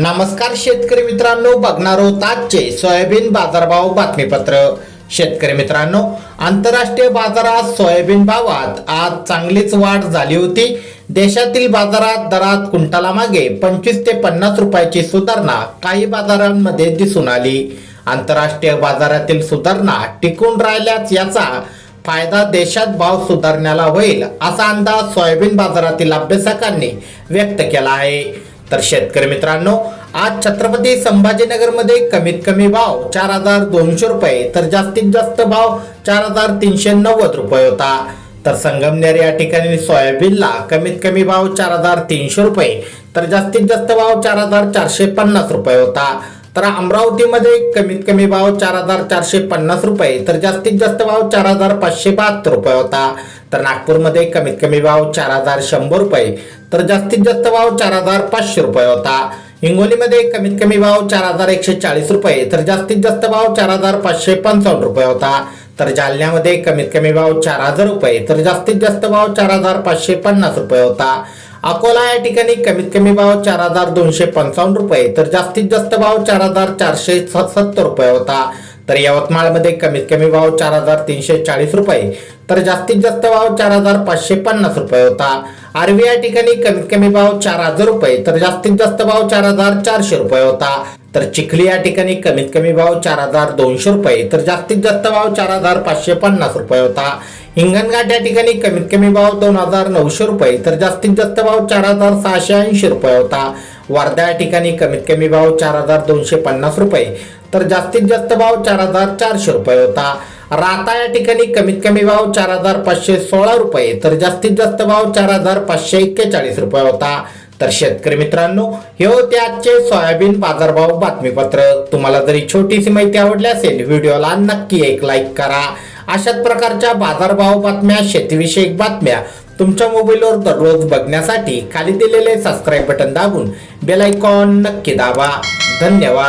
नमस्कार शेतकरी मित्रांनो बघणार होत आजचे सोयाबीन बाजारभाव बातमीपत्र. शेतकरी मित्रांनो आंतरराष्ट्रीय बाजारात सोयाबीन भावात आज चांगलीच वाढ झाली होती. देशातील बाजारात दरात कुंटाला मागे पंचवीस ते पन्नास रुपयाची सुधारणा काही बाजारांमध्ये दिसून आली. आंतरराष्ट्रीय बाजारातील सुधारणा टिकून राहिल्यास याचा फायदा देशात भाव सुधारण्याला होईल असा अंदाज सोयाबीन बाजारातील अभ्यासकांनी व्यक्त केला आहे. तर शेतकरी मित्रांनो आज छत्रपती संभाजीनगरमध्ये कमीत कमी भाव चार हजार दोनशे रुपये तर जास्तीत जास्त भाव चार हजार तीनशे नव्वद रुपये होता. तर संगमनेर या ठिकाणी सोयाबीनला कमीत कमी भाव चार हजार तीनशे रुपये तर जास्तीत जास्त भाव चार हजार चारशे पन्नास रुपये होता. तर अमरावतीमध्ये कमीत कमी भाव चार हजार चारशे पन्नास रुपये तर जास्तीत जास्त भाव चार हजार पाचशे बहात्तर रुपये होता. तर नागपूरमध्ये कमीत कमी भाव चार हजार शंभर रुपये तर जास्तीत जास्त भाव चार हजार पाचशे रुपये होता. हिंगोलीमध्ये कमीत कमी भाव चार हजार एकशे चाळीस रुपये तर जास्तीत जास्त भाव चार हजार पाचशे पंचावन्न रुपये होता. तर जालन्यामध्ये कमीत कमी भाव चार हजार रुपये तर जास्तीत जास्त भाव चार हजार पाचशे पन्नास रुपये होता. अकोला या ठिकाणी कमीत कमी भाव चार हजार दोनशे पंचावन्न रुपये तर जास्तीत जास्त भाव चार हजार चारशे सत्तर रुपये होता. तर यवतमाळमध्ये कमीत कमी भाव चार हजार तीनशे चाळीस रुपये तर जास्तीत जास्त भाव चार हजार पाचशे पन्नास रुपये होता. आर्वी या ठिकाणी कमीत कमी भाव चार हजार रुपये तर जास्तीत जास्त भाव चार हजार चारशे रुपये होता. तर चिखली या ठिकाणी कमीत कमी भाव चार हजार दोनशे रुपये तर जास्तीत जास्त भाव चार हजार पाचशे पन्नास रुपये होता. हिंगणघाट या ठिकाणी कमीत कमी भाव दोन हजार नऊशे रुपये तर जास्तीत जास्त भाव चार हजार सहाशे ऐंशी रुपये होता. वर्धा या ठिकाणी कमीत कमी भाव चार हजार दोनशे पन्नास रुपये तर जास्तीत जास्त भाव चार हजार चारशे रुपये होता. राता या ठिकाणी कमीत कमी भाव चार हजार पाचशे सोळा रुपये तर जास्तीत जास्त भाव चार हजार पाचशे एक्केचाळीस रुपये होता. तर शेतकरी मित्रांनो हे होते आजचे सोयाबीन बाजारभाव बातमीपत्र. तुम्हाला जरी छोटीशी माहिती आवडली असेल व्हिडिओला नक्की एक लाईक करा. अशाच प्रकारच्या बाजारभाव बातम्या शेतीविषयक बातम्या तुमच्या मोबाईलवर दररोज बघण्यासाठी खाली दिलेले सबस्क्राईब बटन दाबून बेल आयकॉन नक्की दाबा. धन्यवाद.